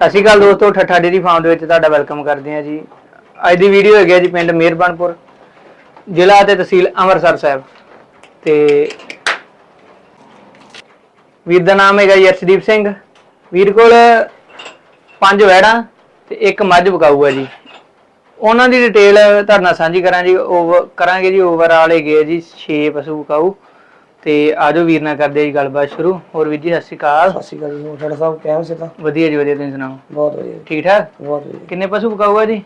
ਸਤਿ ਸ਼੍ਰੀ ਅਕਾਲ ਦੋਸਤੋ, ਠੱਠਾ dairy farm ਦੇ ਵਿੱਚ ਤੁਹਾਡਾ ਵੈਲਕਮ ਕਰਦੇ ਹਾਂ ਜੀ। ਅੱਜ ਦੀ ਵੀਡੀਓ ਹੈਗੀ ਹੈ ਜੀ ਪਿੰਡ ਮਿਹਰਬਾਨਪੁਰ ਜ਼ਿਲ੍ਹਾ ਤੇ ਤਹਿਸੀਲ ਅੰਮ੍ਰਿਤਸਰ ਸਾਹਿਬ। ਤੇ ਵੀਰ ਦਾ ਨਾਮ ਹੈਗਾ ਜੀ ਅਰਸ਼ਦੀਪ ਸਿੰਘ। ਵੀਰ ਕੋਲ ਪੰਜ ਵੈੜਾਂ ਤੇ ਇੱਕ ਮੱਝ ਵਿਕਾਊ ਹੈ ਜੀ। ਉਹਨਾਂ ਦੀ ਡਿਟੇਲ ਤੁਹਾਡੇ ਨਾਲ ਸਾਂਝੀ ਕਰਾਂ ਜੀ ਓਵਰ ਕਰਾਂਗੇ ਜੀ ਓਵਰਆਲ ਹੈਗੇ ਆ ਜੀ 6 ਪਸ਼ੂ ਵਿਕਾਊ ਤੇ ਆਜੋ ਵੀਰ ਨਾਲ ਕਰਦੇ ਆ ਜੀ ਗੱਲਬਾਤ ਸ਼ੁਰੂ। ਹੋਰ ਵੀਰ ਜੀ ਸਤਿ ਸ਼੍ਰੀ ਅਕਾਲ। ਸਤਿ ਸ਼੍ਰੀ ਅਕਾਲ ਜੀ ਹੋਰ ਕਿਵੇਂ ਸੇ ਤਾਂ? ਵਧੀਆ ਜੀ ਵਧੀਆ ਤੁਸੀਂ ਸੁਣਾਓ? ਬਹੁਤ ਵਧੀਆ ਠੀਕ ਠਾਕ? ਬਹੁਤ ਵਧੀਆ। ਕਿੰਨੇ ਪਸ਼ੂ ਵਿਕਾਊ ਆ ਜੀ?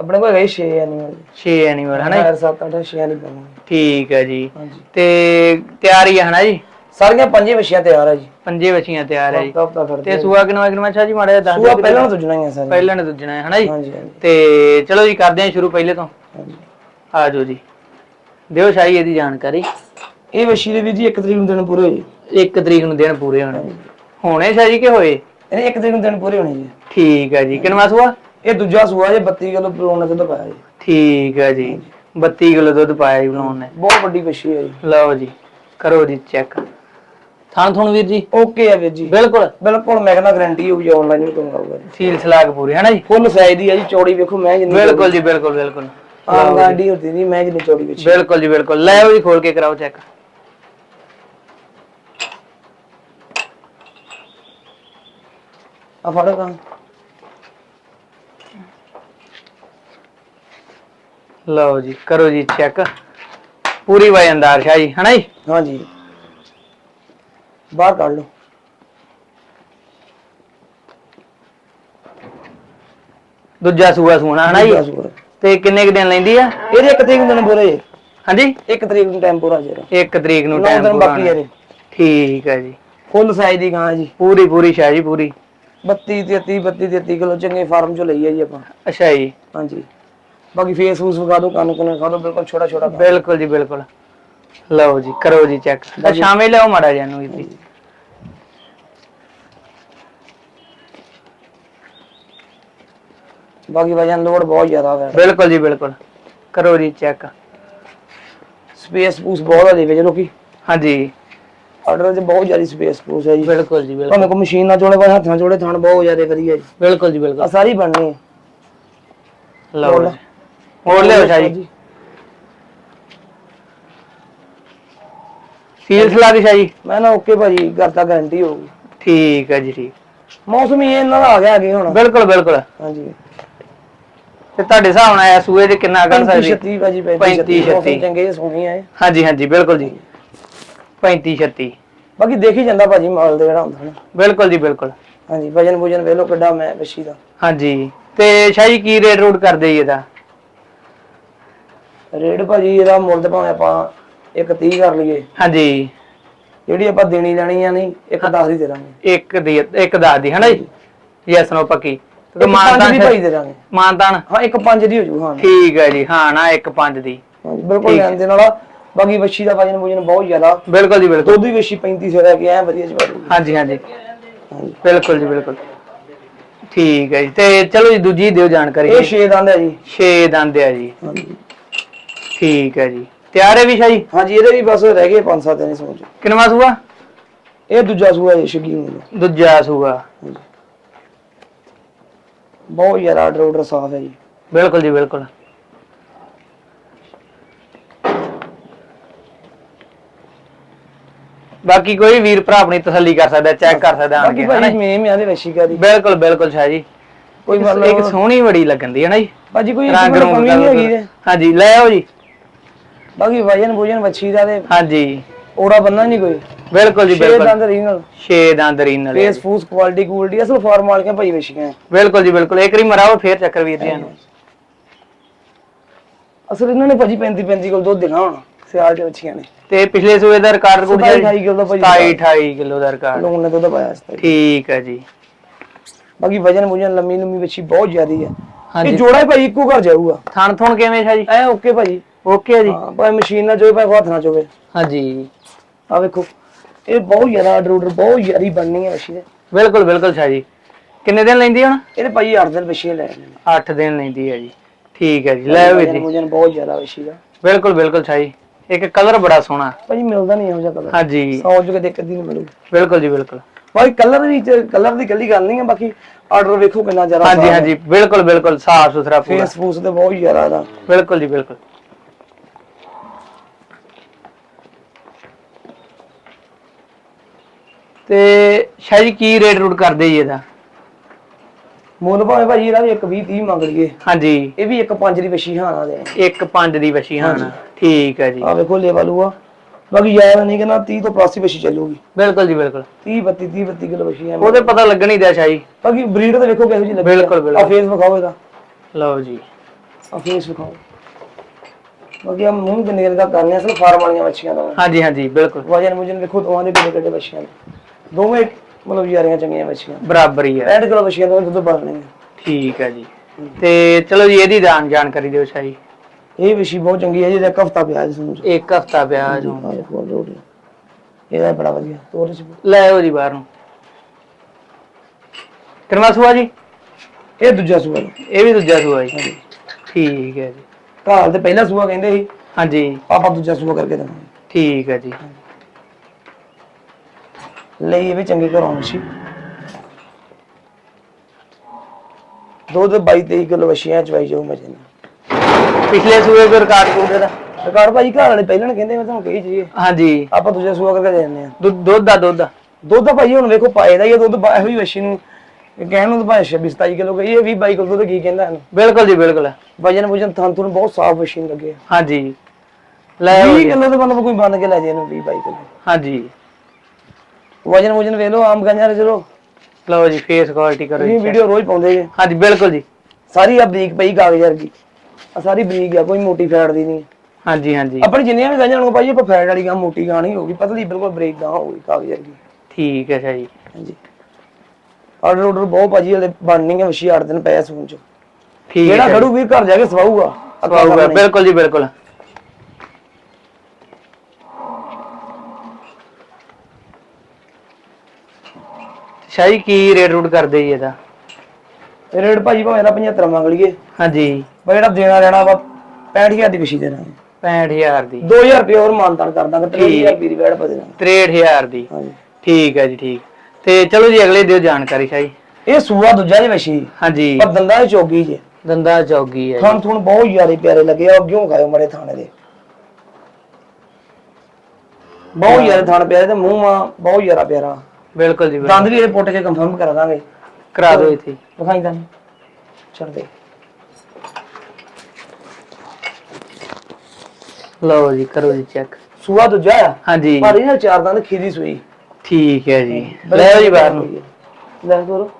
ਆਪਣੇ ਕੋਲ ਹੈਗੇ 6 ਐਨੀਮਲ 6 ਐਨੀਮਲ ਹਨਾ ਜੀ? ਹਰ 7 8 6 ਨਹੀਂ ਪਾਵਾਂਗੇ ਠੀਕ ਹੈ ਜੀ। ਤੇ ਤਿਆਰ ਹੀ ਹੈ ਹਨਾ ਜੀ? ਸਾਰੀਆਂ ਪੰਜੇ ਵਿਸ਼ਿਆਂ ਤਿਆਰ ਆ ਜੀ। ਪੰਜੇ ਬੱਚੀਆਂ ਤਿਆਰ ਹੈ ਜੀ। ਤੇ ਸੂਆ ਕਿਨਵਾ ਕਿਨਵਾ ਛਾ ਜੀ ਮਾੜਾ ਜਿਹਾ ਦੱਸ ਸੂਆ ਦਿਓ ਪਹਿਲਾਂ ਤੋਂ ਜੁਣਾਈਆਂ ਸਾਰੀਆਂ। ਪਹਿਲਾਂ ਨੇ ਦੂਜਣਾ ਹੈ ਹਨਾ ਜੀ? ਤੇ ਚਲੋ ਜੀ ਕਰਦੇ ਹਾਂ ਸ਼ੁਰੂ ਪਹਿਲੇ ਤੋਂ। ਹਾਂਜੀ। ਆ ਜਾਓ ਜੀ। ਦਿਓ ਸ਼ਾਹੀ ਇਹਦੀ ਜਾਣਕਾਰੀ। ਇਹ ਵਸ਼ੀ ਦੇ ਵੀ ਜੀ 1 ਤਰੀਕ ਨੂੰ ਦਿਨ ਪੂਰੇ ਹੋਏ 1 ਤਰੀਕ ਨੂੰ ਦਿਨ ਪੂਰੇ ਹੋਣੇ। ਹੋਣੇ ਸ਼ਾਹ ਜੀ ਕਿ ਹੋਏ? ਇਹਨੇ 1 ਤਰੀਕ ਨੂੰ ਦਿਨ ਪੂਰੇ ਹੋਣੇ ਜੀ। ਠੀਕ ਹੈ ਜੀ। ਕਿਨਵਾ ਸੂਆ? ਇਹ ਦੂਜਾ ਸੂਆ ਜੇ 32 ਕਿਲੋ ਪ੍ਰੋਣ ਤੇ ਪਾਇਆ ਜੀ। ਠੀਕ ਹੈ ਜੀ। 32 ਕਿਲੋ ਦੁੱਧ ਪਾਇਆ ਜੀ ਬਣਾਉਣ ਨੇ। ਬਹੁਤ ਵੱਡੀ ਵਸ਼ੀ ਹੈ ਜੀ। ਲਓ ਜੀ ਕਰੋ ਜੀ ਚੈੱਕ। ਥਾਣ ਥੁਣ ਵੀਰ ਜੀ? ਓਕੇ ਆ ਵੀਰ ਜੀ। ਬਿਲਕੁਲ। ਬਿਲਕੁਲ ਮੈਂ ਕਹਿੰਦਾ ਗਾਰੰਟੀ ਹੋਊ ਜੀ ਆਨਲਾਈਨ ਵੀ ਮੰਗਾਊਗਾ ਜੀ। ਸੀਲ ਸਲਾਗ ਪੂਰੇ ਹਨਾ ਜੀ? ਫੁੱਲ ਸਾਈਜ਼ ਦੀ ਹੈ ਜੀ ਚੌੜੀ ਵੇਖੋ ਮੈਂ ਜਿੰਨੀ ਬਿਲਕੁਲ ਜੀ ਬਿਲਕੁਲ ਬਿਲਕੁਲ। ਆਮ ਗਾਰੰਟੀ ਹੁੰਦੀ ਨਹੀਂ ਮੈਂ ਜਿੰਨੀ ਚੌੜੀ ਵਿੱਚ। ਬਿਲਕੁਲ ਜੀ ਬਿਲਕੁਲ। ਲੈ ਆਓ ਜੀ ਖੋਲ ਕੇ ਕਰਾਓ ਚੈੱਕ। ਆ ਫੜੋ ਤਾਂ। ਲਓ ਜੀ ਕਰੋ ਜੀ ਚੈੱਕ ਪੂਰੀ ਵਜਨਦਾਰ ਸ਼ਾਹ ਜੀ ਹਨਾ ਜੀ? ਹਾਂਜੀ। ਬਾਹਰ ਕੱਢ ਲਓ। ਦੂਜਾ ਸੂਆ ਸੂਣਾ ਹਨਾ ਜੀ। ਤੇ ਕਿੰਨੇ ਕੁ ਦਿਨ ਲੈਂਦੀ ਆ? ਇਹਦੇ ਇੱਕ ਤਰੀਕ ਨੂੰ ਦਿਨ ਪੂਰੇ। ਜੀ ਹਾਂਜੀ? ਇੱਕ ਤਰੀਕ ਨੂੰ ਟਾਈਮ ਪੂਰਾ ਜਰਾ। 1 ਤਰੀਕ ਨੂੰ ਟਾਈਮ ਪੂਰਾ ਬਾਕੀ ਠੀਕ ਹੈ ਜੀ। ਫੁੱਲ ਸਾਈਜ਼ ਦੀ ਗਾਂ ਜੀ। ਪੂਰੀ ਪੂਰੀ ਸ਼ਾਹ ਜੀ ਪੂਰੀ। 32 33 32 33 ਕਿਲੋ ਚੰਗੇ ਫਾਰਮ ਚੋਂ ਲਈ ਹੈ ਜੀ ਆਪਾਂ। ਅੱਛਾ ਜੀ। ਹਾਂਜੀ। ਬਾਕੀ ਫੇਸ ਫੂਸ ਵਿਖਾ ਦਿਓ ਕੰਨ ਕੁੰਨ ਵਿਖਾ ਦਿਓ ਬਿਲਕੁਲ ਛੋਟਾ ਛੋਟਾ। ਬਿਲਕੁਲ ਜੀ ਬਿਲਕੁਲ। ਲਓ ਜੀ ਕਰੋ ਜੀ ਚੈੱਕ। ਸ਼ਾਮੇ ਲਿਆਓ ਮਾੜਾ ਜਿਹਾ ਨੂੰ ਜੀ ਬਾਕੀ ਵਜਨ ਲੋਡ ਬਹੁਤ ਜ਼ਿਆਦਾ ਹੈ ਬਿਲਕੁਲ ਜੀ ਬਿਲਕੁਲ। ਕਰੋ ਜੀ ਚੈੱਕ। ਸਪੇਸ ਪੂਸ ਬਹੁਤ ਹੈ ਦੇ ਵਿੱਚ ਲੋਕੀ। ਹਾਂਜੀ। ਆਰਡਰ 'ਚ ਬਹੁਤ ਜ਼ਿਆਦਾ ਸਪੇਸ ਪੂਸ ਹੈ ਜੀ। ਬਿਲਕੁਲ ਜੀ ਬਿਲਕੁਲ। ਭਾਵੇਂ ਕੋ ਮਸ਼ੀਨ ਨਾਲ ਜੋੜੇ ਭਾਵੇਂ ਹੱਥ ਜੋੜੇ ਥਣ ਬਹੁਤ ਜ਼ਿਆਦਾ ਵਧੀਆ ਜੀ। ਬਿਲਕੁਲ ਜੀ ਆ ਬਿਲਕੁਲ ਸਾਰੀ ਬਣਨੀ ਹੈ। ਲਓ ਜੀ। ਹੋਰ ਲਿਆਓ ਸ਼ਾਹ। ਜੀ ਸੀਲ ਸ਼ਾਹ। ਜੀ ਮੈਂ ਨਾ ਓਕੇ ਭਾਜੀ ਘਰ ਤਾਂ ਗਾਰੰਟੀ ਹੋਊਗੀ। ਠੀਕ ਹੈ ਜੀ ਠੀਕ। ਮੌਸਮ ਹੀ ਇਹਨਾਂ ਦਾ ਆ ਗਿਆ ਅੱਗੇ ਹੁਣ। ਬਿਲਕੁਲ ਬਿਲਕੁਲ। ਹਾਂਜੀ। ਤੇ ਤੁਹਾਡੇ ਹਿਸਾਬ ਨਾਲ ਸੂਏ ਦੇ ਕਿੰਨਾ ਕਰ 35 ਸਕਦੀ 36 ਭਾਜੀ 35 35, 36 36 ਚੰਗੇ ਜਿਹੇ ਸੋਹਣੇ ਆਏ। ਹਾਂਜੀ ਹਾਂਜੀ ਬਿਲਕੁਲ ਜੀ। 35 36 ਬਾਕੀ ਦੇਖੀ ਜਾਂਦਾ ਭਾਜੀ ਮਾਲ ਦੇ ਜਿਹੜਾ ਹੁੰਦਾ ਨਾ। ਬਿਲਕੁਲ ਜੀ ਬਿਲਕੁਲ। ਹਾਂਜੀ ਵਜਨ ਵਜਨ ਵੇਖ ਲਓ ਕਿੱਡਾ ਮੈਂ ਵੱਛੀ ਦਾ। ਹਾਂਜੀ। ਤੇ ਸ਼ਾਹ ਕੀ ਰੇਟ ਰੂਟ ਕਰਦੇ ਜੀ ਇਹਦਾ? ਰੇਟ ਭਾਜੀ ਇਹਦਾ ਮੁੱਲ ਤੇ ਭਾਵੇਂ ਆਪਾਂ ਇੱਕ 30 ਕਰ ਲਈਏ। ਹਾਂਜੀ। ਜਿਹੜੀ ਆਪਾਂ ਦੇਣੀ ਲੈਣੀ ਆ ਨਹੀਂ ਇੱਕ 10 ਦੀ ਦੇ ਦਾਂਗੇ। ਇੱਕ ਦੀ ਇੱਕ ਦਸ ਦੀ ਹਨਾ ਜੀ? ਯੈਸ ਨੋ ਪੱਕੀ। ਤੇ ਮਾਨਤਾਨ ਦੀ ਭਾਈ ਦੇ ਦਾਂਗੇ। ਮਾਨਤਾਨ ਹਾਂ ਇੱਕ ਪੰਜ ਦੀ ਹੋ ਜੂ ਹਾਂ। ਠੀਕ ਹੈ ਜੀ ਹਾਂ ਨਾ ਇੱਕ ਪੰਜ ਦੀ। ਹਾਂਜੀ, ਬਿਲਕੁਲ ਲੈਣ ਦੇ ਨਾਲ ਬਾਕੀ ਵੱਛੀ ਦਾ ਵਜਨ ਵਜਨ ਬਹੁਤ ਜ਼ਿਆਦਾ। ਬਿਲਕੁਲ ਜੀ ਬਿਲਕੁਲ। ਦੁੱਧ ਦੀ ਵੱਛੀ 35 ਸੇ ਲੈ ਕੇ ਐ ਵਧੀਆ ਜਵਾਬ। ਹਾਂਜੀ ਹਾਂਜੀ। ਬਿਲਕੁਲ ਜੀ ਬਿਲਕੁਲ। ਠੀਕ ਹੈ ਜੀ ਤੇ ਚਲੋ ਜੀ ਦੂਜੀ ਦਿਓ ਜਾਣਕਾਰੀ। ਇਹ ਛੇ ਦੰਦ ਹੈ ਜੀ। 6 ਦੰਦ ਆ ਜੀ। ਹਾਂਜੀ। ਠੀਕ ਹੈ ਜੀ। ਤਿਆਰ ਹੈ ਵੀ ਸ਼ਾਹ ਜੀ? ਹਾਂਜੀ ਇਹਦੇ ਵੀ ਬਸ ਰਹਿ ਗਏ 5-7 ਦਿਨ ਸਮਝ ਕਿੰਨਵਾ ਸੂਆ? ਇਹ ਦੂਜਾ ਸੂਆ ਹੈ ਸ਼ਗੀਨ ਦਾ ਦੂਜਾ ਸੂਆ। ਬਹੁਤ ਜ਼ਿਆਦਾ ਆਰਡਰ ਆਰਡਰ ਸਾਫ਼ ਹੈ ਜੀ। ਬਿਲਕੁਲ ਜੀ ਬਿਲਕੁਲ। ਬਾਕੀ ਕੋਈ ਵੀਰ ਭਰਾ ਆਪਣੀ ਤਸੱਲੀ ਕਰ ਸਕਦਾ ਚੈੱਕ ਕਰ ਸਕਦਾ ਆਣ ਬਾਕੀ ਕੇ ਭਾਜੀ ਹਨਾ ਮੇਮ ਆ ਦੇ ਵੱਛੀ ਕਾ ਦੀ। ਬਿਲਕੁਲ ਬਿਲਕੁਲ ਸ਼ਾਹ ਜੀ। ਕੋਈ ਇੱਕ ਮਤਲਬ ਸੋਹਣੀ ਬੜੀ ਲੱਗਣ ਦੀ ਹੈ ਨਾ ਜੀ? ਭਾਜੀ ਕੋਈ ਰੰਗ ਰੂੰਗ ਕਮੀ ਨਹੀਂ ਹੈਗੀ ਜੇ ਹਾਂਜੀ ਲੈ ਆਓ ਜੀ। ਬਾਕੀ ਵਜਨ ਵਜਨ ਵੱਛੀ ਦਾ ਤੇ ਹਾਂਜੀ। ਓੜਾ ਬੰਨਾ ਨਹੀਂ ਕੋਈ। ਬਿਲਕੁਲ ਜੀ ਛੇ ਬਿਲਕੁਲ। ਦੰਦ ਰੀਨਲ ਛੇ ਦੰਦ ਰੀਨ ਫੇਸ ਫੂਸ ਕੁਆਲਿਟੀ ਕੁਆਲਿਟੀ ਅਸਲ ਫਾਰਮ ਵਾਲੀਆਂ ਭਾਈ ਵੱਛੀਆਂ ਬਿਲਕੁਲ ਜੀ ਬਿਲਕੁਲ। ਇੱਕ ਵਾਰੀ ਮਰਾਓ ਫੇਰ ਚੱਕਰ ਵੀਰ ਜੀ ਨੂੰ ਅਸਲ ਇਹਨਾਂ ਨੇ ਭਾਜੀ 35 35 ਕਿਲੋ ਦੁੱਧ ਦੇਣਾ ਹੁਣ। ਸਿਆਲ ਚ ਵੱਛੀਆਂ ਨੇ। ਤੇ ਪਿਛਲੇ ਸੂਏ ਦਾ ਰਿਕਾਰਡ ਕੁੜ 27 28 ਕਿਲੋ ਦਾ ਭਾਜੀ 27 28 ਕਿਲੋ ਦਾ ਰਿਕਾਰਡ। ਲੋਕਾਂ ਨੇ ਦੁੱਧ ਪਾਇਆ ਸੀ ਠੀਕ ਹੈ ਜੀ। ਬਾਕੀ ਵਜਨ ਵਜਨ ਲੰਮੀ ਲੰਮੀ ਵੱਛੀ ਬਹੁਤ ਜ਼ਿਆਦੀ ਹੈ। ਹਾਂਜੀ। ਇਹ ਜੋੜਾ ਹੀ ਭਾਈ ਇੱਕੋ ਘਰ ਜਾਊਗਾ। ਥਣ ਥੁਣ ਕਿਵੇਂ ਸ਼ਾਹ ਜੀ? ਐ ਓਕੇ ਭਾਜੀ। ਓਕੇ ਹੈ ਜੀ। ਹਾਂ ਭਾਵੇਂ ਮਸ਼ੀਨ ਨਾਲ ਚੋਵੇ ਭਾਵੇਂ ਹੱਥ ਨਾਲ ਚੋਵੇ। ਹਾਂਜੀ। ਆ ਵੇਖੋ ਇਹ ਬਹੁਤ ਜ਼ਿਆਦਾ ਆਰਡਰ ਆਰਡਰ ਬਹੁਤ ਜ਼ਿਆਦੀ ਬਣਨੀ ਹੈ ਦੇ ਬਿਲਕੁਲ ਬਿਲਕੁਲ ਸ਼ਾਹ ਜੀ। ਕਿੰਨੇ ਦਿਨ ਲੈਂਦੀ ਹੁਣ? ਇਹਦੇ ਭਾਜੀ 8 ਦਿਨ ਵੱਛੀਆਂ ਲੈ ਨੇ। 8 ਦਿਨ ਲੈਂਦੀ ਹੈ ਜੀ। ਠੀਕ ਹੈ ਜੀ ਲੈ ਵੀਰ ਜੀ। ਵਜਨ ਬਹੁਤ ਜ਼ਿਆਦਾ ਵੱਛੀ ਦਾ। ਬਿਲਕੁਲ ਬਿਲਕੁਲ ਸ਼ਾਹ ਜੀ। ਇੱਕ ਕਲਰ ਬੜਾ ਸੋਹਣਾ। ਭਾਜੀ ਮਿਲਦਾ ਨਹੀਂ ਇਹੋ ਜਿਹਾ ਕਲਰ। ਹਾਂਜੀ। ਸੌ ਚ ਕਿਤੇ ਇੱਕ ਦਿਨ ਮਿਲੂ ਬਿਲਕੁਲ ਜੀ ਬਿਲਕੁਲ। ਭਾਈ ਕਲਰ ਵੀ ਕਲਰ ਦੀ ਗੱਲੀ ਗੱਲ ਨਹੀਂ ਹੈ ਬਾਕੀ ਆਰਡਰ ਵੇਖੋ ਕਿੰਨਾ ਜ਼ਿਆਦਾ ਹਾਂਜੀ। ਹਾਂਜੀ ਬਿਲਕੁਲ ਬਿਲਕੁਲ ਸਾਫ਼ ਸੁਥਰਾ ਪੂਰਾ। ਫੇਸ ਫੂਸ ਤੇ ਬਹੁਤ ਜ਼ਿਆਦਾ ਇਹਦਾ। ਬਿਲਕੁਲ ਜੀ ਬਿਲਕੁਲ। ਤੇ ਸ਼ਾਹ ਜੀ ਕੀ ਰੇਟ ਰੂਟ ਕਰਦੇ ਜੀ ਇਹਦਾ? ਮੁੱਲ ਭਾਵੇਂ ਭਾਜੀ ਇਹਦਾ ਵੀ ਇੱਕ 20 30 ਮੰਗ ਲਈਏ। ਹਾਂਜੀ। ਇਹ ਵੀ ਇੱਕ 5 ਦੀ ਵਸ਼ੀ ਹਾਨਾ ਦੇ। ਇੱਕ ਪੰਜ ਦੀ ਵਸ਼ੀ ਹਾਂ ਠੀਕ ਹੈ ਜੀ। ਆ ਵੇਖੋ ਲੇਵਲ ਆ ਬਾਕੀ ਜ਼ਿਆਦਾ ਨਹੀਂ ਕਹਿੰਦਾ 30 ਤੋਂ ਪਲੱਸ ਹੀ ਵਸ਼ੀ ਚੱਲੂਗੀ। ਬਿਲਕੁਲ ਜੀ ਬਿਲਕੁਲ। 30 32 30 32 ਕਿਲੋ ਵਸ਼ੀ ਹੈ ਉਹਦੇ ਪਤਾ ਲੱਗਣ ਹੀ ਦਿਆ ਸ਼ਾਹ। ਜੀ ਬਾਕੀ ਬਰੀਡ ਤੇ ਵੇਖੋ ਕਿਹੋ ਜਿਹੀ ਲੱਗੀ ਬਿਲਕੁਲ, ਬਿਲਕੁਲ। ਆ ਫੇਸ ਵਿਖਾਓ ਇਹਦਾ। ਲਓ ਜੀ। ਆ ਫੇਸ ਵਿਖਾਓ। ਬਾਕੀ ਆ ਮੂੰਹ ਕਿੰਨੇ ਕਿੰਨੇ ਦਾ ਕਰਨੇ ਅਸਲ ਫਾਰਮ ਵਾਲੀਆਂ ਮੱਛੀਆਂ ਦਾ। ਹਾਂਜੀ ਹਾਂਜੀ ਬਿਲਕੁਲ। ਵਜਨ ਮੁਜਨ ਵੇਖੋ ਦੋਵਾਂ ਦੇ ਕਿੰਨੇ ਕਿੰਨੇ ਮੱਛੀਆਂ ਨੇ। ਦੋਵੇਂ ਮਤਲਬ ਯਾਰੀਆਂ ਚੰਗੀਆਂ ਮੱਛੀਆਂ ਬਰਾਬਰ ਹੀ ਹੈ 65 ਕਿਲੋ ਮੱਛੀਆਂ ਦੋਵੇਂ ਦੁੱਧ ਬਣਨੇ ਠੀਕ ਹੈ ਜੀ। ਤੇ ਚਲੋ ਜੀ ਇਹਦੀ ਜਾਣ ਜਾਣਕਾਰੀ ਦਿਓ ਸ਼ਾਹ। ਜੀ ਇਹ ਵਸ਼ੀ ਬਹੁਤ ਚੰਗੀ ਹੈ ਜੀ ਇੱਕ ਹਫਤਾ ਪਿਆ ਜੀ ਸਾਨੂੰ। ਇੱਕ ਹਫਤਾ ਵਿਆਹ ਨੂੰ ਆ ਵੇਖੋ ਲੋੜ ਇਹਦਾ ਬੜਾ ਵਧੀਆ ਤੋਰ ਚ ਲੈ ਆਓ ਜੀ ਬਾਹਰ। ਨੂੰ ਕਿੰਨਾ ਸੂਆ ਜੀ? ਇਹ ਦੂਜਾ ਸੂਆ ਜੀ। ਇਹ ਵੀ ਦੂਜਾ ਸੂਆ ਜੀ। ਠੀਕ ਹੈ ਜੀ। ਘਾਲ ਤੇ ਪਹਿਲਾ ਸੂਆ ਕਹਿੰਦੇ ਸੀ। ਹਾਂਜੀ। ਆਪਾਂ ਦੂਜਾ ਸੂਆ ਕਰਕੇ ਦੇਵਾਂਗੇ। ਠੀਕ ਹੈ ਜੀ। ਲਈ ਇਹ ਵੀ ਚੰਗੇ ਘਰੋਂ ਵਸ਼ੀ ਦੁੱਧ 22 23 ਕਿਲੋ ਵਸ਼ੀਆਂ ਚਵਾਈ ਜਾਊ ਮਜੇ ਨਾਲ। ਪਿਛਲੇ ਸੂਏ ਕੋ ਰਿਕਾਰਡ ਕੋਡ ਦਾ ਸਰਕਾਰ ਭਾਜੀ ਘਰ ਵਾਲੇ ਪਹਿਲਾਂ ਕਹਿੰਦੇ ਮੈਂ ਤੁਹਾਨੂੰ ਕਹੀ ਜੀ ਹਾਂਜੀ। ਆਪਾਂ ਦੂਜਾ ਸੂਆ ਕਰਕੇ ਦੇ ਦਿੰਦੇ ਆ ਦੁੱਧ ਦਾ ਦੁੱਧ ਦਾ। ਦੁੱਧ ਤਾਂ ਭਾਜੀ ਹੁਣ ਵੇਖੋ ਪਾਏ ਦਾ ਹੀ ਆ, ਦੁੱਧ ਬਾ- ਇਹੋ ਹੀ ਵਸ਼ੀ ਨੂੰ ਇਹ ਕਹਿਣ ਨੂੰ ਤਾਂ ਭਾਵੇਂ 26 27 ਕਿਲੋ ਕਹੀ ਇਹ 20 22 ਕਿਲੋ ਦੁੱਧ ਕੀ ਕਹਿੰਦਾ ਇਹਨੂੰ। ਬਿਲਕੁਲ ਜੀ ਬਿਲਕੁਲ। ਵਜਨ ਵਜਨ ਥਾਂ ਤੁਹਾਨੂੰ ਬਹੁਤ ਸਾਫ਼ ਵਸ਼ੀ ਨੂੰ ਲੱਗੇ ਹਾਂਜੀ। ਲੈ ਆਓ 20 ਜੀ। ਕਿਲੋ ਤੇ ਮਤਲਬ ਕੋਈ ਬੰਨ ਕੇ ਲੈ ਜੇ ਇਹਨੂੰ 20 22 ਕਿਲੋ। ਹਾਂਜੀ। ਵਜਨ ਵਜਨ ਵੇਖ ਲਓ ਆਮ ਗੰਜਾਂ ਦੇ ਚਲੋ। ਲਓ ਜੀ ਫੇਸ ਕੁਆਲਿਟੀ ਕਰੋ ਇਹ ਜੀ। ਵੀਡੀਓ ਰੋਜ਼ ਪਾਉਂਦੇ ਜੇ। ਹਾਂਜੀ ਬਿਲਕੁਲ ਜੀ। ਸਾਰੀ ਆ ਬਰੀਕ ਪਈ ਕਾਗਜ਼ ਵਰਗੀ। ਆ ਸਾਰੀ ਬਰੀਕ ਆ ਕੋਈ ਮੋਟੀ ਫੈਟ ਦੀ ਨਹੀਂ ਹਾਂਜੀ ਹਾਂਜੀ। ਆਪਣੀ ਜਿੰਨੀਆਂ ਵੀ ਗੰਜਾਂ ਨੂੰ ਭਾਈ ਆਪਾਂ ਫੈਟ ਵਾਲੀ ਗਾਂ ਮੋਟੀ ਗਾਂ ਨਹੀਂ ਹੋਊਗੀ। ਪਤਲੀ ਬਿਲਕੁਲ ਬਰੀਕ ਗਾਂ ਹੋਊਗੀ ਕਾਗਜ਼ ਵਰਗੀ। ਠੀਕ ਹੈ ਸ਼ਾਹ ਜੀ। ਹਾਂਜੀ। ਆਰਡਰ ਆਰਡਰ ਬਹੁਤ ਭਾਜੀ ਹਲੇ ਬਣਨੀ ਹੈ ਵਸ਼ੀ 8 ਦਿਨ ਪਏ ਸੂਣ ਚ। ਠੀਕ ਜਿਹੜਾ ਖੜੂ ਵੀਰ ਘਰ ਜਾ ਕੇ ਸਵਾਊਗਾ। ਸਵਾਊਗਾ ਬਿਲਕੁਲ ਜੀ ਬਿਲਕੁਲ। ਸ਼ਾਹ ਜੀ ਕੀ ਰੇਟ ਰੂਟ ਕਰਦੇ ਜੀ ਇਹਦਾ। ਨਹੀਂ। ਰੇਟ ਭਾਜੀ ਭਾਵੇਂ ਇਹਦਾ 75 ਮੰਗ ਲਈਏ। ਹਾਂਜੀ। ਪਰ ਜਿਹੜਾ ਦੇਣਾ ਲੈਣਾ ਵਾ 65000 ਦੀ ਵਸ਼ੀ ਦੇਣਾ। 65000 ਦੀ। 2000 ਰੁਪਏ ਹੋਰ ਮਾਨਤਾਨ ਕਰ ਦਾਂਗੇ 3000 ਰੁਪਏ ਦੀ ਵੈੜ ਪਾ ਦੇਣਾ। 63000 ਦੀ। ਹਾਂਜੀ। ਠੀਕ ਹੈ ਜੀ ਠੀਕ। ਤੇ ਚਲੋ ਜੀ ਅਗਲੇ ਦਿਓ ਜਾਣਕਾਰੀ ਸ਼ਾਹ। ਜੀ ਇਹ ਸੂਆ ਦੂਜਾ ਜੀ ਵਸ਼ੀ। ਹਾਂਜੀ। ਪਰ ਦੰਦਾਂ ਦੀ ਚੋਗੀ ਜੇ। ਦੰਦਾ ਚੌਗੀ ਹੈ। ਖਾਣ ਥੂਣ ਬਹੁਤ ਜ਼ਿਆਦਾ ਪਿਆਰੇ ਲੱਗੇ ਆ ਅੱਗਿਓਂ ਖਾਇਓ ਮੜੇ ਥਾਣੇ ਦੇ। ਬਹੁਤ ਜ਼ਿਆਦਾ ਥਾਣ ਪਿਆਰੇ ਤੇ ਮੂੰਹ ਮਾ ਬਹੁਤ ਜ਼ਿਆਦਾ ਪਿਆਰਾ। ਬਿਲਕੁਲ ਜੀ ਬਿਲਕੁਲ। ਦੰਦ ਵੀ ਇਹਦੇ ਪੁੱਟ ਕੇ ਕੰਫਰਮ ਕਰਾ ਦਾਂਗੇ। ਕਰਾ ਦਿਓ ਇੱਥੇ ਵਿਖਾਈ ਦੰਦ। ਛੱਡ ਦੇ ਲਓ ਜੀ ਕਰੋ ਜੀ ਚੈੱਕ ਸੂਆ ਦੂਜਾ ਆ? ਹਾਂਜੀ। ਪਰ ਇਹਨਾਂ ਚਾਰ ਦੰਦ ਖੀਰੀ ਸੂਈ। ਠੀਕ ਹੈ ਜੀ। ਲੈ ਜੀ ਬਾਹਰ ਨੂੰ। ਲੈ ਤੋਰੋ।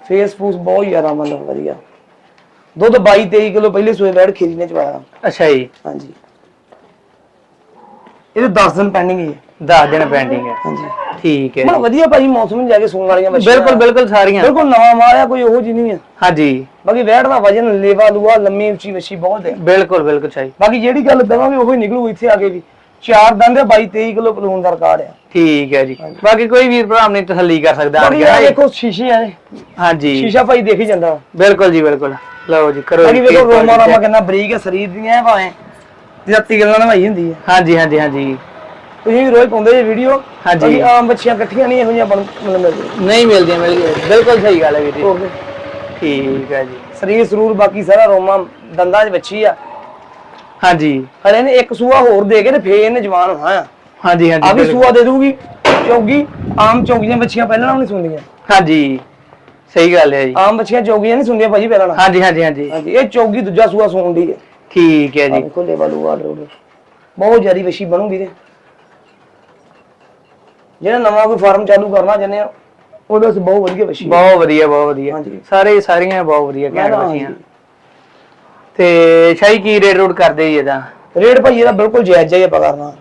ਫੇਸ ਫੂਸ ਬਹੁਤ ਜ਼ਿਆਦਾ ਮਤਲਬ ਵਧੀਆ। ਦੁੱਧ 22 23 ਕਿਲੋ ਪਹਿਲੇ ਸੂਏ ਬੈੜ ਖੀਰੀ ਨੇ ਚਵਾਇਆ। ਅੱਛਾ ਜੀ। ਹਾਂਜੀ। ਇਹਦੇ 10 ਦਿਨ ਪੈਂਡਿੰਗ ਹੀ ਹੈ। 10 ਦਿਨ ਪੈਂਡਿੰਗ ਹੈ। ਹਾਂਜੀ। ਠੀਕ ਹੈ। ਬੜਾ ਵਧੀਆ ਭਾਜੀ ਮੌਸਮ ਜਾ ਕੇ ਸੂਣ ਵਾਲੀਆਂ ਮੱਛੀਆਂ। ਬਿਲਕੁਲ ਬਿਲਕੁਲ ਸਾਰੀਆਂ। ਬਿਲਕੁਲ ਨਵਾਂ ਮਾਲ ਆ ਕੋਈ ਉਹੋ ਜਿਹੀ ਨਹੀਂ ਆ ਹਾਂਜੀ। ਬਾਕੀ ਵੈੜ ਦਾ ਵਜਨ ਲੇਵਾ ਲੂਆ ਲੰਮੀ ਉੱਚੀ ਮੱਛੀ ਬਹੁਤ ਹੈ। ਬਿਲਕੁਲ ਬਿਲਕੁਲ ਸ਼ਾਹ ਜੀ ਬਾਕੀ ਜਿਹੜੀ ਗੱਲ ਦਵਾਂਗੇ ਉਹੀ ਨਿਕਲੂ ਇੱਥੇ ਆ ਕੇ ਵੀ। ਚਾਰ ਦੰਦ ਦੇ 22 23 ਕਿਲੋ ਪਲੂਨ ਦਾ ਰਿਕਾਰਡ ਆ ਠੀਕ ਹੈ ਜੀ। ਬਾਕੀ ਕੋਈ ਵੀਰ ਭਰਾ ਆਪਣੀ ਤਸੱਲੀ ਕਰ ਸਕਦਾ ਆ ਨਾ ਜੀ। ਦੇਖੋ ਸ਼ੀਸ਼ੇ ਆ। ਹਾਂਜੀ। ਸ਼ੀਸ਼ਾ ਭਾਈ ਦੇਖ ਹੀ ਜਾਂਦਾ। ਬਿਲਕੁਲ ਜੀ ਬਿਲਕੁਲ। ਲਓ ਜੀ ਕਰੋ ਬਾਕੀ ਜੀ ਵੇਖੋ ਰੋਮਾ ਰਾਮਾ। ਕਿੰਨਾ ਬਰੀਕ ਹੈ ਸਰੀਰ ਦੀਆਂ ਭਾਵੇਂ। ਜੱਤੀ ਗੱਲਾਂ ਨਾਲ ਭਾਈ ਹੁੰਦੀ ਹੈ। ਹਾਂਜੀ ਹਾਂਜੀ ਹਾਂਜੀ। ਤੁਸੀਂ ਵੀ ਰੋਜ਼ ਪਾਉਂਦੇ ਜੇ ਵੀਡੀਓ ਹਾਂਜੀ। ਆਮ ਬੱਚੀਆਂ ਇਕੱਠੀਆਂ ਨਹੀਂ ਇਹੋ ਜਿਹੀਆਂ ਬਣ ਮਤਲਬ ਮਿਲਦੀਆਂ। ਨਹੀਂ ਮਿਲਦੀਆਂ ਮਿਲਦੀਆਂ। ਬਿਲਕੁਲ ਸਹੀ ਗੱਲ ਹੈ ਵੀਰ ਜੀ। ਹੋਰ ਕੀ। ਠੀਕ ਹੈ ਜੀ। ਸਰੀਰ ਸਰੂਰ ਬਾਕੀ ਸਾਰਾ ਰੋਮਾ ਦੰਦਾਂ 'ਚ ਬੱਚੀ ਆ। ਹਾਂਜੀ। ਹਲੇ ਨੇ ਇੱਕ ਸੂਆ ਹੋਰ ਦੇ ਕੇ ਤੇ ਫੇਰ ਇਹਨੇ ਜਵਾਨ ਹੋਣਾ ਆ। ਹਾਂਜੀ ਆ ਹਾਂਜੀ ਵੀ ਬਿਲਕੁਲ। ਸੂਆ ਦੇ ਦੂਗੀ ਚੌਗੀ ਆਮ ਚੌਗੀਆਂ ਬੱਚੀਆਂ ਪਹਿਲਾਂ ਨਾਲ ਨਹੀਂ ਸੁਣਦੀਆਂ। ਹਾਂਜੀ। ਸਹੀ ਗੱਲ ਹੈ ਜੀ। ਆਮ ਬੱਚੀਆਂ ਚੌਗੀਆਂ ਨਹੀਂ ਸੁਣਦੀਆਂ ਭਾਜੀ ਪਹਿਲਾਂ ਨਾਲ। ਹਾਂਜੀ ਹਾਂਜੀ ਹਾਂਜੀ। ਹਾਂਜੀ ਇਹ ਚੌਗੀ ਦੂਜਾ ਸੂਆ ਸੁਣਦੀ ਹੈ। ਠੀਕ ਹੈ ਜੀ। ਲੈਵਲ ਉਹ ਆਰਡਰ ਆਰਡਰ ਬਹੁਤ ਜ਼ਿਆਦੀ ਵਸ਼ੀ ਬਣੂਗੀ ਤੇ। ਜਿਹੜਾ ਨਵਾਂ ਕੋਈ ਫਾਰਮ ਚਾਲੂ ਕਰਨਾ ਚਾਹੁੰਦੇ ਆ ਉਹਦੇ ਵਾਸਤੇ ਬਹੁਤ ਵਧੀਆ ਵਸ਼ੀ ਬਹੁਤ ਵਧੀਆ ਬਹੁਤ ਵਧੀਆ। ਹਾਂਜੀ। ਸਾਰੇ ਸਾਰੀਆਂ ਬਹੁਤ ਵਧੀਆ ਬੱਚੀਆਂ ਹਾਂਜੀ। ਤੇ ਸ਼ਾਹੀ ਕੀ ਰੇਟ ਰੂਟ ਕਰਦੇ ਜੀ ਇਹਦਾ? ਰੇਟ ਭਾਈ ਇਹਦਾ ਬਿਲਕੁਲ ਜਾਇਜ਼ ਜਾਇਜ਼ ਆਪਾਂ ਕਰਨਾ।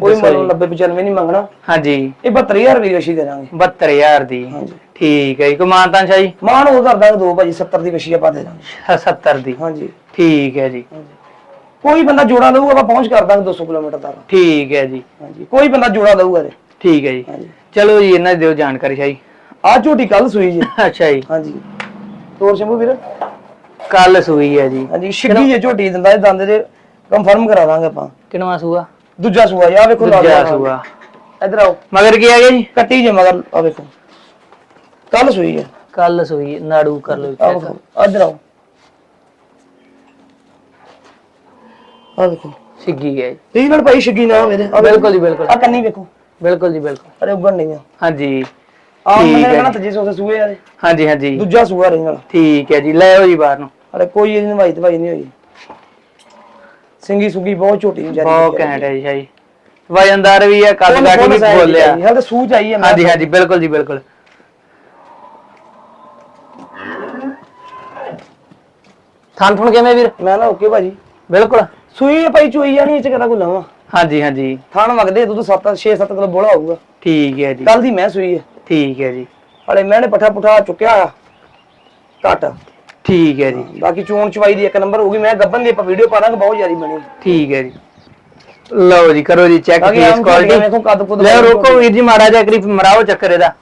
ਕੋਈ ਦੱਸੋ ਮਤਲਬ 90 95 ਨਹੀਂ ਮੰਗਣਾ। ਹਾਂਜੀ। ਇਹ 72000 ਰੁਪਏ ਦੀ ਵਸ਼ੀ ਦੇ ਦਾਂਗੇ। 72000 ਦੀ। ਹਾਂਜੀ। ਠੀਕ ਹੈ ਜੀ ਕਮਾਨਤਾਂ ਸ਼ਾਹੀ? ਮਾਨ ਉਹ ਕਰ ਦਾਂਗੇ ਦੋ ਭਾਜੀ 70 ਦੀ ਵਸ਼ੀ ਆਪਾਂ ਦੇ ਦਾਂਗੇ। 70 ਦੀ। ਹਾਂਜੀ। ਠੀਕ ਹੈ ਜੀ। ਕੋਈ ਬੰਦਾ ਜੋੜਾ ਲਊਗਾ ਆਪਾਂ ਪਹੁੰਚ ਕਰ ਦਾਂਗੇ 200 ਕਿਲੋਮੀਟਰ ਤੱਕ। ਠੀਕ ਹੈ ਜੀ। ਹਾਂਜੀ ਕੋਈ ਬੰਦਾ ਜੋੜਾ ਲਊਗਾ ਤੇ ਠੀਕ ਹੈ ਜੀ। ਹਾਂਜੀ। ਚਲੋ ਜੀ ਇਹਨਾਂ ਦੀ ਦਿਓ ਜਾਣਕਾਰੀ ਸ਼ਾਹੀ। ਆ ਝੋਟੀ ਕੱਲ ਸੂਈ ਜੀ। ਅੱਛਾ ਜੀ। ਹਾਂਜੀ। ਤੋਰ ਸ਼ੰਭੂ ਵੀਰ? ਕੱਲ ਸੂਈ ਹੈ ਜੀ। ਹਾਂਜੀ ਛਿੱਗੀ ਜੇ ਝੋਟੀ ਦਿੰਦਾ ਇਹ ਦੰਦ ਦੇ ਕੰਫਰਮ ਕਰਾ ਦਾਂਗੇ ਆਪਾਂ। ਕਿਨਵਾ ਸੂਆ? ਦੂਜਾ ਸੂਆ ਜੀ ਆ ਵੇਖੋ ਦੂਜਾ ਸੂਆ। ਇੱਧਰ ਆਓ। ਮਗਰ ਕੀ ਆ ਗਿਆ ਜੀ? ਕੱਟੀ ਜੇ ਮਗਰ ਆ ਵੇਖੋ। ਕੱਲ ਸੂਈ ਹੈ ਕੱਲ ਸੂਈ ਨਾੜੂ ਕਰ ਲਓ ਆ ਵੇਖੋ ਇੱਧਰ ਆਓ। ਆ ਵੇਖੋ ਸਿੱਗੀ ਹੈ। ਜੀ ਇਹ ਨਾਲ ਭਾਈ ਛੱਗੀ ਨਾ ਮੇਰੇ ਬਿਲਕੁਲ ਜੀ ਬਿਲਕੁਲ। ਆ ਕੰਨੀ ਵੇਖੋ। ਬਿਲਕੁਲ ਜੀ ਬਿਲਕੁਲ। ਅਰੇ ਉੱਗਣ ਨਹੀਂ ਆ। ਹਾਂਜੀ। ਆ ਠੀਕ ਹੈ ਕਹਿੰਦਾ ਤਜੇ ਸੋਸੇ ਸੂਏ ਆ ਹਾਂਜੀ ਹਾਂਜੀ। ਦੂਜਾ ਸੂਆ ਰਿੰਗ ਵਾਲਾ। ਠੀਕ ਹੈ ਜੀ ਲੈ ਆਓ ਜੀ ਬਾਹਰ ਨੂੰ। ਅਰੇ ਕੋਈ ਇਹਦੀ ਨਵਾਈ ਦਵਾਈ ਨਹੀਂ ਹੋਈ। ਸਿੰਗੀ ਸੁਗੀ ਬਹੁਤ ਛੋਟੀ ਵਿਚਾਰੀ ਬਹੁਤ ਘੈਂਟ ਹੈ ਜੀ ਸ਼ਾਹੀ ਵਜਨਦਾਰ ਵੀ ਹੈ ਕੱਦ ਕੱਟ ਵੀ ਬੋਲਿਆ ਹਾਲ ਤਾਂ ਸੂਚ ਆਈ ਹੈ ਹਾਂਜੀ ਹਾਂਜੀ ਬਿਲਕੁਲ ਜੀ ਬਿਲਕੁਲ। ਥਾਂ ਥੁਣ ਕਿਵੇਂ ਵੀਰ? ਮੈਂ ਨਾ ਓਕੇ ਭਾਜੀ। ਬਿਲਕੁਲ। ਸੂਈ ਭਾਈ ਚੋਈ ਜਾਣੀ ਇਹ ਚ ਕਿਹੜਾ ਕੋ ਲਵਾਂ? ਹਾਂਜੀ ਹਾਂਜੀ। ਥਾਣ ਵਗਦੇ ਦੁੱਧ 7 6 7 ਕਿਲੋ ਬੋਲਾ ਹੋਊਗਾ। ਠੀਕ ਹੈ ਜੀ। ਕੱਲ ਦੀ ਮੈਂ ਸੂਈ ਹੈ ਠੀਕ ਹੈ ਜੀ। ਹਲੇ ਮੈਂ ਨੇ ਪੱਠਾ ਪੁੱਠਾ ਚੁੱਕਿਆ ਘੱਟ। ਠੀਕ ਹੈ ਜੀ। ਬਾਕੀ ਚੋਣ ਚਵਾਈ ਦੀ ਇੱਕ ਨੰਬਰ ਹੋਊਗੀ ਮੈਂ ਗੱਬਨ ਦੀ ਆਪਾਂ ਵੀਡੀਓ ਪਾ ਦਾਂਗੇ ਬਹੁਤ ਜ਼ਿਆਦੀ ਬਣੀ। ਠੀਕ ਹੈ ਜੀ। ਲਓ ਜੀ ਕਰੋ ਜੀ ਚੈੱਕ ਝੋਟੀਆਂ ਕੁਆਲਿਟੀ ਵੇਖੋ ਕੱਦ ਕੁੱਦ ਲੈ ਰੋਕੋ ਵੀਰ ਜੀ ਮਾੜਾ ਜਿਹਾ ਕਰੀਬ ਮਰਾਓ ਚੱਕਰ ਇਹਦਾ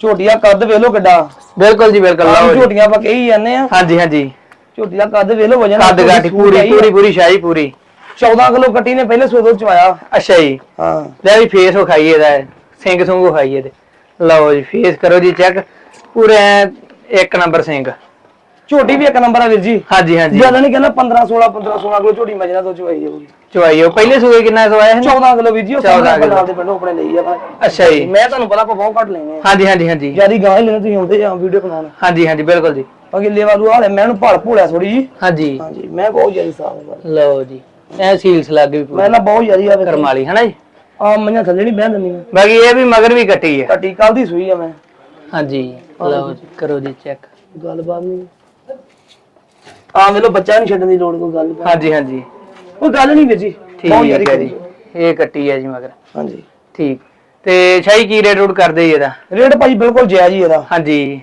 ਝੋਟੀਆਂ ਕੱਦ ਵੇਖ ਕਿੱਡਾ। ਬਿਲਕੁਲ ਜੀ ਬਿਲਕੁਲ ਲਓ ਝੋਟੀਆਂ ਆਪਾਂ ਕਹੀ ਜਾਂਦੇ ਆ। ਹਾਂਜੀ ਹਾਂਜੀ। ਝੋਟੀ ਦਾ ਕੱਦ ਵੇਖ ਲੋ ਵਜਨ ਕੱਦ ਗਾਠੀ ਪੂਰੀ ਪੂਰੀ ਪੂਰੀ ਸ਼ਾਹੀ ਪੂਰੀ। 14 ਕਿਲੋ ਕੱਟੀ ਨੇ ਪਹਿਲੇ ਸੂਏ ਦੁੱਧ ਚਵਾਇਆ। ਅੱਛਾ ਜੀ। ਹਾਂ। ਲੈ ਵੀ ਫੇਸ ਵਿਖਾਈਏ ਇਹਦਾ ਸਿੰਘ ਸੁੰਗ ਵਿਖਾਈਏ ਤੇ। ਲਓ ਜੀ ਫੇਸ ਕਰੋ ਜੀ ਚੈੱਕ ਪੂਰੇ ਇੱਕ ਨੰਬਰ ਸਿੰਘ। ਝੋਟੀ ਵੀ ਇੱਕ ਨੰਬਰ ਆ ਵੀਰ ਜੀ। ਹਾਂਜੀ ਹਾਂਜੀ। ਜ਼ਿਆਦਾ ਨਹੀਂ ਕਹਿੰਦਾ 15 16 15 16 ਕਿਲੋ ਝੋਟੀ ਮਜਨਾ ਤੋਂ ਚਵਾਈ ਜਾਊਗੀ ਚਵਾਈਓ ਪਹਿਲੇ ਸੂਏ ਕਿੰਨਾ ਸਵਾਇਆ ਸੀ? 14 ਕਿਲੋ ਵੀਰ ਜੀ ਉਹ 14 14 ਕਿੱਲੋ। ਕਿਲੋ ਦੇ ਪਿੰਡੋਂ ਆਪਣੇ ਲਈ ਆ ਅੱਛਾ ਜੀ। ਮੈਂ ਤੁਹਾਨੂੰ ਪਤਾ ਆਪਾਂ ਬਹੁਤ ਘੱਟ ਲੈਣੇ ਆ। ਹਾਂਜੀ ਹਾਂਜੀ ਹਾਂਜੀ। ਜਿਆਦੀ ਗਾਂ ਹੀ ਲੈਣੇ ਤੁਸੀਂ ਆਉਂਦੇ ਆ ਵੀਡੀਓ ਬਣਾਉਣ। ਹਾਂਜੀ ਹਾਂਜੀ ਬਿਲਕੁਲ ਜੀ। ਬਾਕੀ ਲੇਵਾ ਲੂ ਹਾਲੇ ਮੈਂ ਇਹਨੂੰ ਭੜ ਭੋਲਿਆ ਥੋੜੀ ਜੀ ਹਾਂਜੀ। ਹਾਂਜੀ ਮੈਂ ਬਹੁਤ ਜਿਆਦੀ ਸਾਫ਼ ਹੈ ਲਓ ਜੀ ਐ ਸੀਲਸ ਲੱਗ ਗਈ ਮੈਂ ਨਾ ਬਹੁਤ ਜਿਆਦੀ ਆ ਕਰਮ ਵਾਲੀ ਹਨਾ ਜੀ? ਆ ਮੈਂ ਥੱਲੇ ਨਹੀਂ ਬਹਿਣ ਦਿੰਦੀ ਮੈਂ ਬਾਕੀ ਇਹ ਵੀ ਮਗਰ ਵੀ ਕੱਟੀ ਹੈ ਕੱਟੀ ਕੱਲ ਦੀ ਸੂਈ ਆ ਮੈਂ। ਹਾਂਜੀ ਲਓ ਜੀ ਕਰੋ ਜੀ ਚੈੱਕ ਗੱਲਬਾਤ ਨਹੀਂ। ਆ ਮੇਲੋ ਬੱਚਾ ਨਹੀਂ ਛੱਡਣ ਦੀ ਲੋੜ ਕੋਈ ਗੱਲ ਹਾਂਜੀ ਹਾਂਜੀ। ਕੋਈ ਗੱਲ ਨਹੀਂ ਵੀਰ ਜੀ। ਬਹੁਤ ਠੀਕ ਹੈ ਜੀ। ਇਹ ਕੱਟੀ ਹੈ ਜੀ ਮਗਰ। ਹਾਂਜੀ। ਠੀਕ। ਤੇ ਸ਼ਾਹੀ ਕੀ ਰੇਟ ਰੂਟ ਕਰਦੇ ਜੀ ਇਹਦਾ? ਰੇਟ ਭਾਈ ਬਿਲਕੁਲ ਜਾਇਜ਼ ਹੀ ਇਹਦਾ। ਹਾਂਜੀ।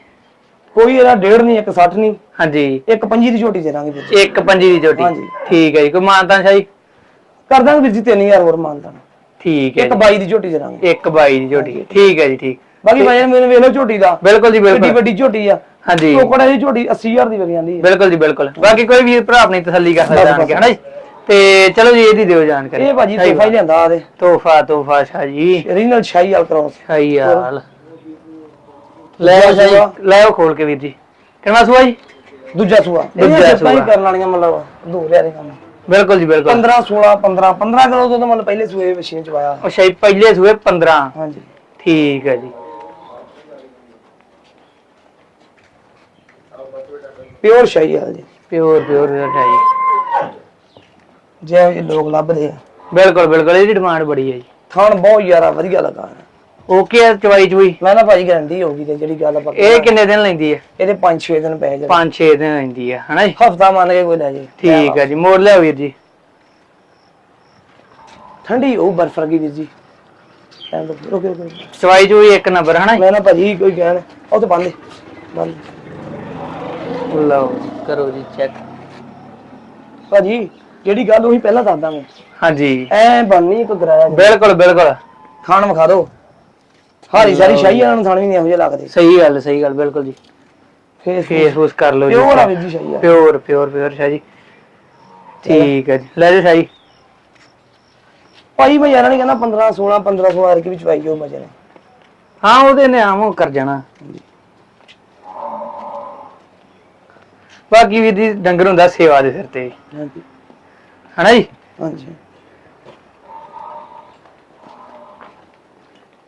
ਕੋਈ ਇਹਦਾ ਡੇਢ ਨਹੀਂ ਇੱਕ 60 ਨਹੀਂ। ਹਾਂਜੀ। ਇੱਕ ਪੰਜੀ ਦੀ ਝੋਟੀ ਦੇ ਦਾਂਗੇ ਵੀਰ ਜੀ। ਇੱਕ ਪੰਜੀ ਦੀ ਝੋਟੀ। ਹਾਂਜੀ। ਠੀਕ ਹੈ ਜੀ। ਕੋਈ ਮਾਨਤਾ ਸ਼ਾਹੀ? ਕਰ ਦਾਂਗੇ ਵੀਰ ਜੀ 3000 ਹੋਰ ਮਾਨਤਾ ਠੀਕ ਹੈ ਇੱਕ 22 ਦੀ ਝੋਟੀ ਦੇ ਦਾਂਗੇ। ਇੱਕ ਬਾਈ ਦੀ ਝੋਟੀ। ਠੀਕ ਹੈ ਜੀ ਠੀਕ। ਬਾਕੀ ਵਜਨ ਮੈਨੂੰ ਵੇਖ ਲਓ ਝੋਟੀ ਦਾ। ਬਿਲਕੁਲ ਜੀ ਵੱਡੀ ਬਿਲਕੁਲ ਵੱਡੀ ਝੋਟੀ ਆ। ਹਾਂਜੀ। ਟੋਕੜਾ ਦੀ ਝੋਟੀ 80000 ਦੀ ਵਿਕ ਜਾਂਦੀ ਹੈ। ਬਿਲਕੁਲ ਜੀ ਬਿਲਕੁਲ। ਬਾਕੀ ਕੋਈ ਵੀਰ ਭਰਾ ਆਪਣੀ ਤਸੱਲੀ ਕਰ ਸਕਦਾ ਆਣ ਕੇ ਹਨਾ ਜੀ। ਤੇ ਚਲੋ ਜੀ ਇਹਦੀ ਦਿਓ ਜਾਣਕਾਰੀ। ਇਹ ਭਾਜੀ ਤੋਹਫਾ ਹੀ ਲਿਆਂਦਾ ਆਦੇ ਤੋਹਫਾ ਤੋਹਫਾ ਸ਼ਾਹ ਜੀ। ਓਰੀਜਨਲ ਸ਼ਾਹੀ ਵਾਲ ਕ੍ਰੋਸ ਸ਼ਾਹੀ ਹਾਲ ਲੈ ਲੈ ਆਓ ਖੋਲ ਕੇ ਵੀਰ ਜੀ। ਕਿੰਨਾ ਸੂਆ ਜੀ? ਦੂਜਾ ਸੂਆ। ਦੂਜਾ ਸੂਆ। ਹੀ ਕਰਨ ਵਾਲੀਆਂ ਮਤਲਬ ਦੋ ਰਿਆਰੇ ਕੰਮ। ਬਿਲਕੁਲ ਜੀ ਬਿਲਕੁਲ। 15 16 15 15 ਕਿਲੋ ਤੋਂ ਮਤਲਬ ਪਹਿਲੇ ਸੂਏ ਮਸ਼ੀਨ ਚ ਉਹ ਸ਼ਾਹੀ ਪਹਿਲੇ ਸੂਏ 15 ਹਾਂਜੀ। ਠੀਕ ਹੈ ਜੀ। ਪਿਓਰ ਸ਼ਾਹੀ ਵਾਲ ਜੀ। ਪਿਓਰ ਪਿਓਰ ਸ਼ਾਹੀ। ਜਿਹੋ ਜਿਹੇ ਲੋਕ ਲੱਭਦੇ ਆ। ਬਿਲਕੁਲ ਬਿਲਕੁਲ ਇਹਦੀ ਡਿਮਾਂਡ ਬੜੀ ਹੈ ਜੀ। ਥਾਣ ਬਹੁਤ ਯਾਰਾ ਵਧੀਆ ਲੱਗਾ ਓਕੇ ਆ ਚਵਾਈ ਚੁਈ ਮੈਂ ਨਾ ਭਾਜੀ ਗਾਰੰਟੀ ਹੋਗੀ ਤੇ ਜਿਹੜੀ ਗੱਲ ਆਪਾਂ ਇਹ ਕਿੰਨੇ ਦਿਨ ਲੈਂਦੀ ਹੈ? ਇਹਦੇ 5-6 ਦਿਨ ਪੈ ਜਾਣ 5-6 ਦਿਨ ਲੈਂਦੀ ਹੈ ਹਨਾ ਜੀ? ਹਫਤਾ ਮੰਨ ਕੇ ਕੋਈ ਲੈ ਜੇ। ਠੀਕ ਹੈ ਜੀ ਮੋੜ ਲਿਆਓ ਵੀਰ ਜੀ। ਠੰਡੀ ਉਹ ਬਰਫ ਵਰਗੀ ਵੀਰ ਜੀ। ਰੁਕ ਰੁਕ। ਚਵਾਈ ਚੁਈ ਇੱਕ ਨੰਬਰ ਹਨਾ ਜੀ? ਮੈਂ ਨਾ ਭਾਜੀ ਕੋਈ ਕਹਿਣ ਉਹ ਤੇ ਬੰਦ ਬੰਦ। ਲਓ ਕਰੋ ਜੀ ਚੈੱਕ ਭਾਜੀ ਜਿਹੜੀ ਗੱਲ ਉਹੀ ਪਹਿਲਾਂ ਦੱਸ ਦਾਂਗੇ ਹਾਂਜੀ। ਐ ਬਣਨੀ ਇੱਕ ਗਰਾਇਆ ਬਿਲਕੁਲ ਬਿਲਕੁਲ। ਖਾਣ ਵਿਖਾ ਦਿਓ। ਹਾਰੀ ਸਾਰੀ ਸ਼ਾਹੀ ਵਾਲਿਆਂ ਨੂੰ ਥਾਣ ਵੀ ਨਹੀਂ ਇਹੋ ਜਿਹੇ ਲੱਗਦੇ। ਸਹੀ ਗੱਲ ਸਹੀ ਗੱਲ ਬਿਲਕੁਲ ਜੀ। ਫੇਸ ਫੇਸ। ਫੂਸ ਕਰ ਲਓ ਜੀ। ਪਿਓਰ ਆ ਵੀਰ ਜੀ ਸ਼ਾਹੀ ਆ ਪਿਓਰ ਪਿਓਰ ਪਿਓਰ ਸ਼ਾਹ। ਜੀ ਠੀਕ ਹੈ ਜੀ। ਲੈ ਜਾਓ ਸ਼ਾਹ। ਜੀ ਭਾਈ ਮੈਂ ਯਾਰਾਂ ਨਹੀਂ ਕਹਿੰਦਾ 15 16 15 16 ਰੁਪਏ ਵਿੱਚ ਪਾਈ ਜੋ ਮਜੇ ਨੇ ਹਾਂ ਉਹਦੇ ਨੇ ਆਮ ਕਰ ਜਾਣਾ। ਬਾਕੀ ਵੀ ਦੀ ਡੰਗਰ ਹੁੰਦਾ ਸੇਵਾ ਦੇ ਸਿਰ ਤੇ। ਹਾਂਜੀ। ਹਨਾ ਜੀ? ਹਾਂਜੀ।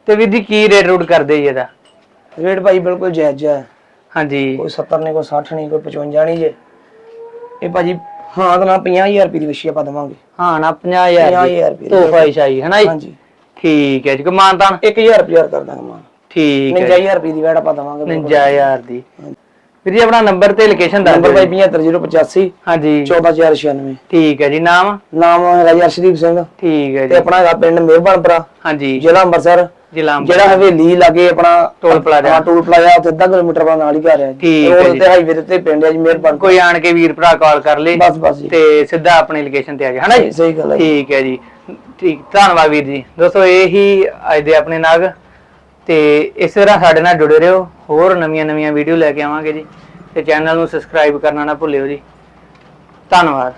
ਤੇ ਵੀਰ ਜੀ ਕੀ ਰੇਟ ਰੂਟ ਕਰਦੇ ਜੀ ਇਹਦਾ? ਰੇਟ ਭਾਈ ਬਿਲਕੁਲ ਜਾਇਜ਼ ਹੈ ਹਾਂਜੀ। ਕੋਈ 70 ਨਹੀਂ ਕੋਈ 60 ਨਹੀਂ ਕੋਈ 55 ਨਹੀਂ ਜੇ। ਇਹ ਭਾਜੀ ਹਾਂ ਤਾਂ ਨਾ 50000 ਰੁਪਏ ਦੀ ਵਿਸ਼ੀ ਆਪਾਂ ਦਵਾਂਗੇ। ਹਾਂ ਨਾ 50000 50000 ਰੁਪਏ। ਤੋਹਫਾ ਹੀ ਸ਼ਾਹੀ ਹਨਾ ਜੀ? ਹਾਂਜੀ। ਠੀਕ ਹੈ ਜੀ ਕਮਾਨਤਾਨ 1000 ਰੁਪਏ ਕਰ ਦਾਂਗੇ ਮਾਂ ਠੀਕ ਹੈ 50000 ਰੁਪਏ ਦੀ ਵੈਟ ਆਪਾਂ ਦਵਾਂਗੇ 59000 ਦੀ। ਵੀਰ ਜੀ ਆਪਣਾ ਨੰਬਰ ਤੇ ਲੋਕੇਸ਼ਨ ਦੱਸ ਨੰਬਰ ਦਿਓ ਭਾਈ ਜੀ। 75085 ਹਾਂਜੀ। 14096 ਠੀਕ ਹੈ ਜੀ ਨਾਮ? ਨਾਮ ਹੈਗਾ ਜੀ ਅਰਸ਼ਦੀਪ ਸਿੰਘ। ਠੀਕ ਹੈ ਤੇ ਜੀ। ਆਪਣਾ ਹੈਗਾ ਪਿੰਡ ਮਿਹਰਬਾਨਪੁਰਾ ਹਾਂਜੀ। ਜ਼ਿਲ੍ਹਾ ਅੰਮ੍ਰਿਤਸਰ। ਜ਼ਿਲ੍ਹਾ ਜਿਹੜਾ ਹਵੇਲੀ ਲਾਗੇ ਆਪਣਾ ਟੋਲ ਪਲਾਜ਼ਾ। ਹਾਂ, ਟੋਲ ਪਲਾਜ਼ਾ ਉੱਥੇ ਅੱਧਾ ਕਿਲੋਮੀਟਰ ਬਾਅਦ ਨਾਲ ਹੀ ਘਰ ਹੈ ਠੀਕ ਹੈ ਜੀ। ਤੇ ਹਾਈਵੇ ਦੇ ਉੱਤੇ ਪਿੰਡ ਹੈ ਜੀ ਮਿਹਰਬਾਨ ਕੋਈ ਆਣ ਕੇ ਵੀਰ ਭਰਾ ਕਾਲ ਕਰ ਲੇ ਬਸ ਬਸ ਜੀ। ਤੇ ਸਿੱਧਾ ਆਪਣੀ ਲੋਕੇਸ਼ਨ ਤੇ ਆ ਜਾ ਹਨਾ ਜੀ? ਸਹੀ ਗੱਲ ਹੈ ਜੀ। ਠੀਕ ਹੈ ਜੀ। ਠੀਕ ਧੰਨਵਾਦ ਵੀਰ ਜੀ। ਦੋਸਤੋ ਇਹ ਹੀ ਅੱਜ ਦੇ ਆਪਣੇ ਨਾਗ ਤੇ ਇਸ ਤਰ੍ਹਾਂ ਸਾਡੇ ਨਾਲ ਜੁੜੇ ਰਹੋ। ਹੋਰ ਨਵੀਆਂ ਨਵੀਆਂ ਵੀਡੀਓ ਲੈ ਕੇ ਆਵਾਂਗੇ ਜੀ। ਤੇ ਚੈਨਲ ਨੂੰ ਸਬਸਕ੍ਰਾਈਬ ਕਰਨਾ ਨਾ ਭੁੱਲਿਓ ਜੀ। ਧੰਨਵਾਦ।